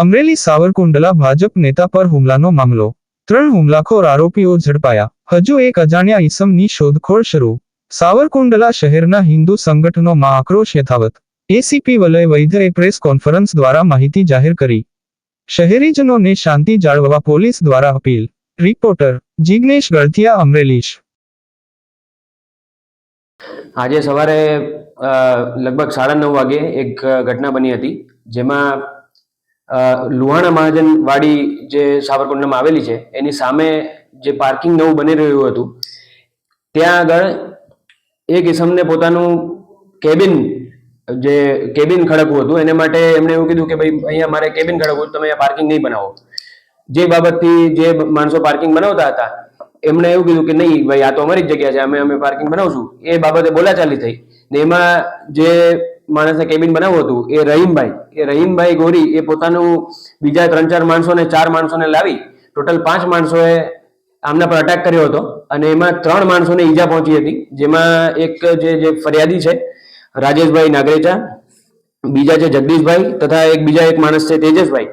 અમરેલી સાવરકુંડલા ભાજપ નેતા પર હુમલાનો મામલો. ત્રણ હુમલાખોર આરોપીઓ ઝડપાયા. હજુ એક અજાણ્યા ઈસમની શોધખોળ શરૂ. સાવરકુંડલા શહેરના હિન્દુ સંગઠનોમાં આક્રોશ યથાવત. એસીપી વલય વૈદ્યએ પ્રેસ કોન્ફરન્સ દ્વારા માહિતી જાહેર કરી. શહેરીજનોને શાંતિ જાળવવા પોલીસ દ્વારા અપીલ. રિપોર્ટર જિગ્નેશ ગળથિયા, અમરેલીશ. આજે સવારે લગભગ સાડા નવ વાગે એક ઘટના બની હતી, જેમાં લુહાણા મહાજન વાડી જે સાવરકુંડલામાં આવેલી છે, એની સામે જે પાર્કિંગ નવું બની રહ્યું હતું, ત્યાં આગળ એક ઇસમને પોતાનું કેબિન, જે કેબિન ખડકવું હતું, એને માટે એમણે એવું કીધું કે ભાઈ, અહીંયા મારે કેબિન ખડકવું તમે અહીંયા પાર્કિંગ નહીં બનાવો. જે બાબતથી જે માણસો પાર્કિંગ બનાવતા હતા, એમણે એવું કીધું કે નહીં, ભાઈ, આ તો અમારી જ જગ્યા છે, અમે અમે પાર્કિંગ બનાવશું. એ બાબતે બોલાચાલી થઈ ને એમાં જે માણસને કેબિન બનાવવું હતું, એ રહીમભાઈ એ રહીમભાઈ ગોરી એ પોતાનું બીજા ત્રણ ચાર માણસોને ચાર માણસોને લાવી ટોટલ પાંચ માણસોએ આમના પર અટેક કર્યો હતો અને એમાં ત્રણ માણસોને ઈજા પહોંચી હતી, જેમાં એક જે જે ફરિયાદી છે, રાજેશભાઈ નાગરેચા, બીજા છે જગદીશભાઈ તથા એક બીજા એક માણસ છે તેજસભાઈ.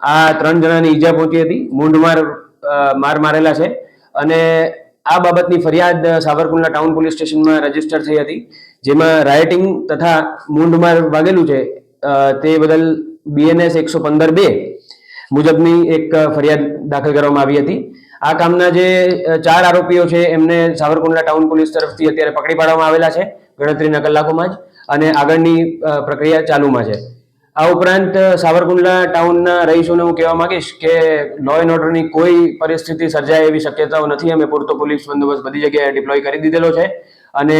આ ત્રણ જણાને ઈજા પહોંચી હતી મૂંઢમાર માર મારેલા છે અને આ બાબતની ફરિયાદ સાવરકુંડલા ટાઉન પોલીસ સ્ટેશનમાં રજિસ્ટર થઈ હતી, જેમાં રાયટિંગ તથા મૂંઢમાર વાગેલું છે. તે બદલ બીએનએસ એકસો પંદર બે મુજબની એક ફરિયાદ દાખલ કરવામાં આવી હતી. આ કામના જે ચાર આરોપીઓ છે, એમને સાવરકુંડલા ટાઉન પોલીસ તરફથી અત્યારે પકડી પાડવામાં આવેલા છે, ગણતરીના કલાકોમાં જ, અને આગળની પ્રક્રિયા ચાલુમાં છે. આ ઉપરાંત સાવરકુંડલા ટાઉનના રહીશોને હું કહેવા માંગીશ કે લો એન્ડ ઓર્ડરની કોઈ પરિસ્થિતિ સર્જાય એવી શક્યતાઓ નથી. અમે પૂરતો પોલીસ બંદોબસ્ત બધી જગ્યાએ ડિપ્લોય કરી દીધેલો છે અને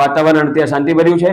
વાતાવરણ અત્યારે શાંતિભર્યું છે.